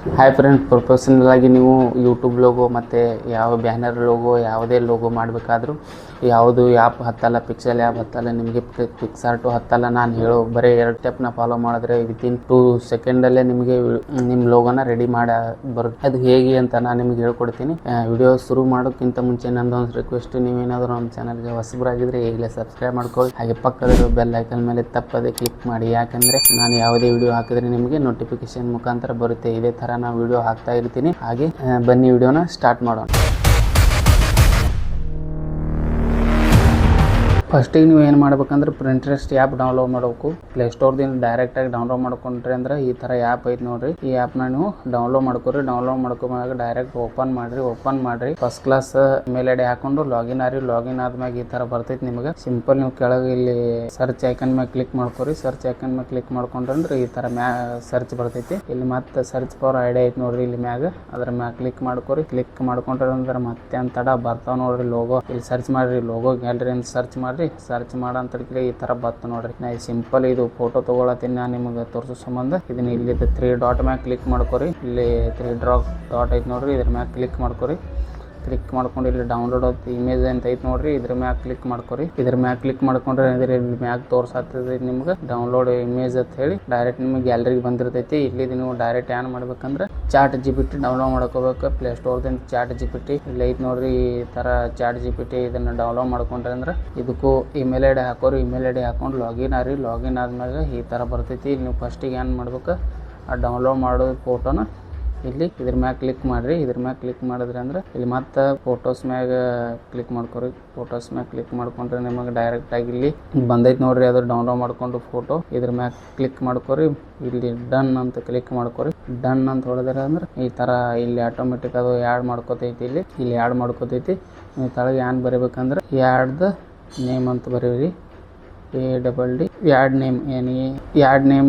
Hi friend professional ಆಗಿ ನೀವು YouTube logo ಮತ್ತು ಯಾವ ಬ್ಯಾನರ್ ಲೋಗೋ ಯಾವುದೇ ಲೋಗೋ ಮಾಡಬೇಕಾದ್ರೂ ಯಾವುದು ಆ್ಯಪ್ ಹತ್ತಲ್ಲ ಪಿಕ್ಸೆಲ್ ಆ್ಯಪ್ ಹತ್ತಲ್ಲ, ನಿಮಗೆ ಪಿಕ್ಸಾರ್ಟು ಹತ್ತಲ್ಲ, ನಾನು ಹೇಳೋ ಬರೀ ಎರಡು ಸ್ಟೆಪ್ನ ಫಾಲೋ ಮಾಡಿದ್ರೆ ವಿತಿನ್ ಟೂ ಸೆಕೆಂಡಲ್ಲೇ ನಿಮಗೆ ನಿಮ್ಮ ಲೋಗೋನ ರೆಡಿ ಮಾಡಿ, ಬರುತ್ತೆ. ಅದು ಹೇಗೆ ಅಂತ ನಾನು ನಿಮಗೆ ಹೇಳ್ಕೊಡ್ತೀನಿ. ವಿಡಿಯೋ ಶುರು ಮಾಡೋಕ್ಕಿಂತ ಮುಂಚೆ ಒಂದು ರಿಕ್ವೆಸ್ಟ್ ನೀವೇನಾದರೂ ನಮ್ಮ ಚಾನಲ್ಗೆ ಹೊಸಬರಾಗಿದ್ದರೆ ಈಗಲೇ ಸಬ್ಸ್ಕ್ರೈಬ್ ಮಾಡ್ಕೊಳ್ಳಿ. ಹಾಗೆ ಪಕ್ಕದ ಬೆಲ್ ಐಕನ್ ಮೇಲೆ ತಪ್ಪದೆ ಕ್ಲಿಕ್ ಮಾಡಿ. ಯಾಕಂದರೆ ನಾನು ಯಾವುದೇ ವಿಡಿಯೋ ಹಾಕಿದ್ರೆ ನಿಮಗೆ ನೋಟಿಫಿಕೇಶನ್ ಮುಖಾಂತರ ಬರುತ್ತೆ. ಇದೇ ಥರ ನಾನು ವಿಡಿಯೋ ಹಾಕ್ತಾ ಇರ್ತೀನಿ. ಹಾಗೆ ಬನ್ನಿ ವಿಡಿಯೋನ ಸ್ಟಾರ್ಟ್ ಮಾಡೋಣ. ಫಸ್ಟಿಗೆ ನೀವು ಏನು ಮಾಡ್ಬೇಕಂದ್ರೆ ಪ್ರಿಂಟ್ರೆಸ್ಟ್ ಆ್ಯಪ್ ಡೌನ್ಲೋಡ್ ಮಾಡಬೇಕು. ಪ್ಲೇಸ್ಟೋರ್ದಿಂದ ಡೈರೆಕ್ಟಾಗಿ ಡೌನ್ಲೋಡ್ ಮಾಡ್ಕೊಂಡ್ರಿ ಅಂದ್ರೆ ಈ ಥರ ಆ್ಯಪ್ ಐತೆ ನೋಡ್ರಿ. ಈ ಆ್ಯಪ್ನ ನೀವು ಡೌನ್ಲೋಡ್ ಮಾಡ್ಕೊರಿ. ಡೌನ್ಲೋಡ್ ಮಾಡ್ಕೊಂಡಾಗ ಡೈರೆಕ್ಟ್ ಓಪನ್ ಮಾಡ್ರಿ. ಓಪನ್ ಮಾಡ್ರಿ. ಫಸ್ಟ್ ಕ್ಲಾಸ್ ಮೇಲ್ ಐಡಿ ಹಾಕೊಂಡು ಲಾಗಿನ್ ಆರಿ. ಲಾಗಿನ್ ಆದ್ಮ್ಯಾಗ ಈ ಥರ ಬರ್ತೈತಿ ನಿಮಗೆ. ಸಿಂಪಲ್ ನೀವು ಕೆಳಗೆ ಇಲ್ಲಿ ಸರ್ಚ್ ಐಕನ್ ಮೇಲೆ ಕ್ಲಿಕ್ ಮಾಡ್ಕೊರಿ. ಸರ್ಚ್ ಐಕನ್ ಮೇಲೆ ಕ್ಲಿಕ್ ಮಾಡ್ಕೊಂಡ್ರಿ ಈ ಥರ ಮ್ಯಾ ಸರ್ಚ್ ಬರ್ತೈತಿ. ಇಲ್ಲಿ ಮತ್ತೆ ಸರ್ಚ್ ಫಾರ್ ಐಡಿ ಐತಿ ನೋಡ್ರಿ ಇಲ್ಲಿ ಮ್ಯಾಗ. ಅದ್ರ ಮ್ಯಾಗ ಕ್ಲಿಕ್ ಮಾಡ್ಕೊರಿ. ಕ್ಲಿಕ್ ಮಾಡ್ಕೊಂಡ್ರೆ ಅಂದ್ರೆ ಮತ್ತೆ ಅಂತಡ ತಡ ಬರ್ತಾವ ನೋಡ್ರಿ ಲೋಗೋ ಇಲ್ಲಿ ಸರ್ಚ್ ಮಾಡ್ರಿ. ಲೋಗೋ ಗ್ಯಾಲರಿ ಅಂತ ಸರ್ಚ್ ಮಾಡ್ರಿ. ಸರ್ಚ್ ಮಾಡಂತಡ್ಕಿದ್ರೆ ಈ ತರ ಬತ್ತು ನೋಡ್ರಿ. ನಾ ಸಿಂಪಲ್ ಇದು ಫೋಟೋ ತಗೊಳತೀನಿ ನಾನು ನಿಮಗೆ ತೋರಿಸೋ ಸಂಬಂಧ. ಇದನ್ನ ಇಲ್ಲಿ ತ್ರೀ ಡಾಟ್ ಮ್ಯಾಗ ಕ್ಲಿಕ್ ಮಾಡ್ಕೊರಿ. ಇಲ್ಲಿ ತ್ರೀ ಡ್ರಾಪ್ ಡಾಟ್ ಐತಿ ನೋಡ್ರಿ, ಇದ್ರ ಮ್ಯಾಗ ಕ್ಲಿಕ್ ಮಾಡ್ಕೊರಿ. ಕ್ಲಿಕ್ ಮಾಡ್ಕೊಂಡು ಇಲ್ಲಿ ಡೌನ್ಲೋಡ್ ಆದ ಇಮೇಜ್ ಅಂತ ಐತಿ ನೋಡ್ರಿ, ಇದ್ರ ಮ್ಯಾಗ ಕ್ಲಿಕ್ ಮಾಡ್ಕೊರಿ. ಇದ್ರ ಮ್ಯಾಗ ಕ್ಲಿಕ್ ಮಾಡ್ಕೊಂಡ್ರೆ ಇದ್ರ ಮ್ಯಾಗ ತೋರ್ಸಾತದ ನಿಮ್ಗೆ ಡೌನ್ಲೋಡ್ ಇಮೇಜ್ ಅಂತ ಹೇಳಿ. ಡೈರೆಕ್ಟ್ ನಿಮ್ಗೆ ಗ್ಯಾಲರಿಗೆ ಬಂದಿರ್ತೈತಿ. ಇಲ್ಲಿ ನೀವು ಡೈರೆಕ್ಟ್ ಏನ್ ಮಾಡ್ಬೇಕಂದ್ರೆ chat G P T download ಮಾಡ್ಕೋಬೇಕು. ಪ್ಲೇ ಸ್ಟೋರ್ದಿಂದ ಚಾಟ್ ಜಿ ಪಿ ಟಿ ಇಲ್ಲಿ ಐತಿ ನೋಡ್ರಿ, ಈ ಥರ ಚಾಟ್ ಜಿ ಪಿ ಟಿ ಇದನ್ನ ಡೌನ್ಲೋಡ್ ಮಾಡ್ಕೊಂಡ್ರೆ ಅಂದ್ರೆ ಇದಕ್ಕೂ ಇಮೇಲ್ ಐ ಡಿ ಹಾಕೋರು. ಇಮೇಲ್ ಐ ಡಿ ಹಾಕೊಂಡು ಲಾಗಿನ್ ಆರಿ. ಲಾಗಿನ್ ಆದ್ಮೇಲೆ ಈ ಥರ ಬರ್ತೈತಿ. ಇಲ್ಲಿ ನೀವು ಫಸ್ಟಿಗೆ ಏನು ಮಾಡ್ಬೇಕು? ಆ ಡೌನ್ಲೋಡ್ ಮಾಡೋ ಫೋಟೋನ ಇಲ್ಲಿ ಇದ್ರ ಮ್ಯಾಗ ಕ್ಲಿಕ್ ಮಾಡ್ರಿ. ಇದ್ರ ಮ್ಯಾಗ ಕ್ಲಿಕ್ ಮಾಡಿದ್ರಿ ಅಂದ್ರೆ ಇಲ್ಲಿ ಮತ್ತೆ ಫೋಟೋಸ್ ಮ್ಯಾಗ ಕ್ಲಿಕ್ ಮಾಡ್ಕೊರಿ. ಫೋಟೋಸ್ ಮ್ಯಾಗ ಕ್ಲಿಕ್ ಮಾಡ್ಕೊಂಡ್ರೆ ನಿಮಗೆ ಡೈರೆಕ್ಟ್ ಆಗಿ ಇಲ್ಲಿ ಬಂದೈತಿ ನೋಡ್ರಿ. ಅದು ಡೌನ್ಲೋಡ್ ಮಾಡ್ಕೊಂಡು ಫೋಟೋ ಇದ್ರ ಮ್ಯಾಗ ಕ್ಲಿಕ್ ಮಾಡ್ಕೊರಿ. ಇಲ್ಲಿ ಡನ್ ಅಂತ ಕ್ಲಿಕ್ ಮಾಡ್ಕೊರಿ. ಡನ್ ಅಂತ ಹೊಡೆದ್ರೆ ಅಂದ್ರೆ ಈ ತರ ಇಲ್ಲಿ ಆಟೋಮೆಟಿಕ್ ಅದು ಆ್ಯಡ್ ಮಾಡ್ಕೋತೈತಿ ಇಲ್ಲಿ. ಇಲ್ಲಿ ಆ್ಯಡ್ ಮಾಡ್ಕೋತೈತಿ. ತಳಗೆ ಏನ್ ಬರೀಬೇಕಂದ್ರೆ ಯಾರ್ಡ್ದ ನೇಮ್ ಅಂತ ಬರೀರಿ. A double D yard name any yard name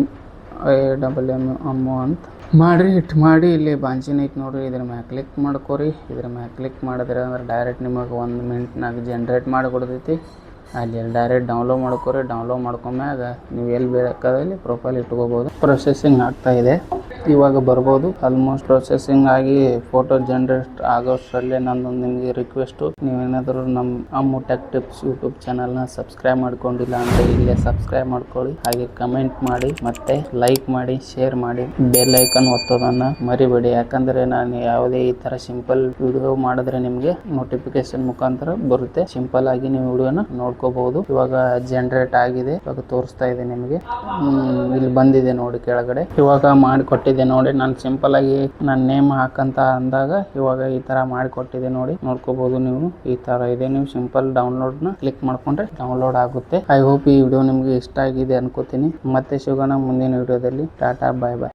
A double M Ammu ಅಂತ ಮಾಡಿರಿ ಹಿಟ್ಟು ಮಾಡಿ. ಇಲ್ಲಿ ಬಾಂಚಿನ ಐತೆ ನೋಡ್ರಿ. ಇದ್ರ ಮ್ಯಾಗ ಕ್ಲಿಕ್ ಮಾಡ್ಕೊರಿ. ಇದ್ರ ಮ್ಯಾಗ ಕ್ಲಿಕ್ ಮಾಡಿದ್ರೆ ಅಂದ್ರೆ ಡೈರೆಕ್ಟ್ ನಿಮಗೆ ಒಂದು ಮಿನಿಟ್ನಾಗ ಜನ್ರೇಟ್ ಮಾಡಿ ಕೊಡ್ತೈತಿ. ಅಲ್ಲಿ ಡೈರೆಕ್ಟ್ ಡೌನ್ಲೋಡ್ ಮಾಡ್ಕೊರಿ. ಡೌನ್ಲೋಡ್ ಮಾಡ್ಕೊಂಡ್ಮ್ಯಾಗ ನೀವು ಎಲ್ಲಿ ಬೇಕಾದಲ್ಲಿ ಪ್ರೊಫೈಲ್ ಇಟ್ಕೋಬೋದು. ಪ್ರೊಸೆಸಿಂಗ್ ಆಗ್ತಾ ಇದೆ. ಇವಾಗ ಬರ್ಬೋದು. ಆಲ್ಮೋಸ್ಟ್ ಪ್ರೊಸೆಸಿಂಗ್ ಆಗಿ ಫೋಟೋ ಜನರೇಟ್ ಆಗೋಷ್ಟರಲ್ಲಿ ನಂದು ನಿಮಗೆ ರಿಕ್ವೆಸ್ಟು ನೀವೇನಾದರೂ ನಮ್ಮ ಅಮ್ಮು ಟೆಕ್ ಟಿಪ್ಸ್ ಯೂಟ್ಯೂಬ್ ಚಾನಲ್ನ ಸಬ್ಸ್ಕ್ರೈಬ್ ಮಾಡ್ಕೊಂಡಿಲ್ಲ ಅಂದರೆ ಇಲ್ಲೇ ಸಬ್ಸ್ಕ್ರೈಬ್ ಮಾಡ್ಕೊಳ್ಳಿ. ಹಾಗೆ ಕಮೆಂಟ್ ಮಾಡಿ, ಮತ್ತೆ ಲೈಕ್ ಮಾಡಿ ಶೇರ್ ಮಾಡಿ. ಬೆಲ್ ಐಕನ್ ಒತ್ತೋದನ್ನ ಮರಿಬೇಡಿ. ಯಾಕಂದ್ರೆ ನಾನು ಯಾವುದೇ ಈ ಥರ ಸಿಂಪಲ್ ವಿಡಿಯೋ ಮಾಡಿದ್ರೆ ನಿಮಗೆ ನೋಟಿಫಿಕೇಶನ್ ಮುಖಾಂತರ ಬರುತ್ತೆ. ಸಿಂಪಲ್ ಆಗಿ ನೀವು ವಿಡಿಯೋನ ನೋಡ್ಕೋಬಹುದು ಇವಾಗ ಜನರೇಟ್ ಆಗಿದೆ. ಇವಾಗ ತೋರಿಸ್ತಾ ಇದೆ ನಿಮಗೆ. ಇಲ್ಲಿ ಬಂದಿದೆ ನೋಡಿ ಕೆಳಗಡೆ. ಇವಾಗ ಮಾಡಿಕೊಟ್ಟಿದ್ದೆ ನೋಡಿ. ನಾನು ಸಿಂಪಲ್ ಆಗಿ ನನ್ನ ನೇಮ್ ಹಾಕಂತ ಅಂದಾಗ ಇವಾಗ ಈ ತರ ಮಾಡಿಕೊಟ್ಟಿದೆ ನೋಡಿ. ನೋಡ್ಕೋಬಹುದು ನೀವು. ಈ ತರ ಇದೆ. ನೀವು ಸಿಂಪಲ್ ಡೌನ್ಲೋಡ್ನ ಕ್ಲಿಕ್ ಮಾಡ್ಕೊಂಡ್ರೆ ಡೌನ್ಲೋಡ್ ಆಗುತ್ತೆ. ಐ ಹೋಪ್ ಈ ವಿಡಿಯೋ ನಿಮ್ಗೆ ಇಷ್ಟ ಆಗಿದೆ ಅನ್ಕೋತೀನಿ. ಮತ್ತೆ ಸಿಗೋಣ ಮುಂದಿನ ವಿಡಿಯೋದಲ್ಲಿ ಟಾಟಾ ಬಾಯ್ ಬಾಯ್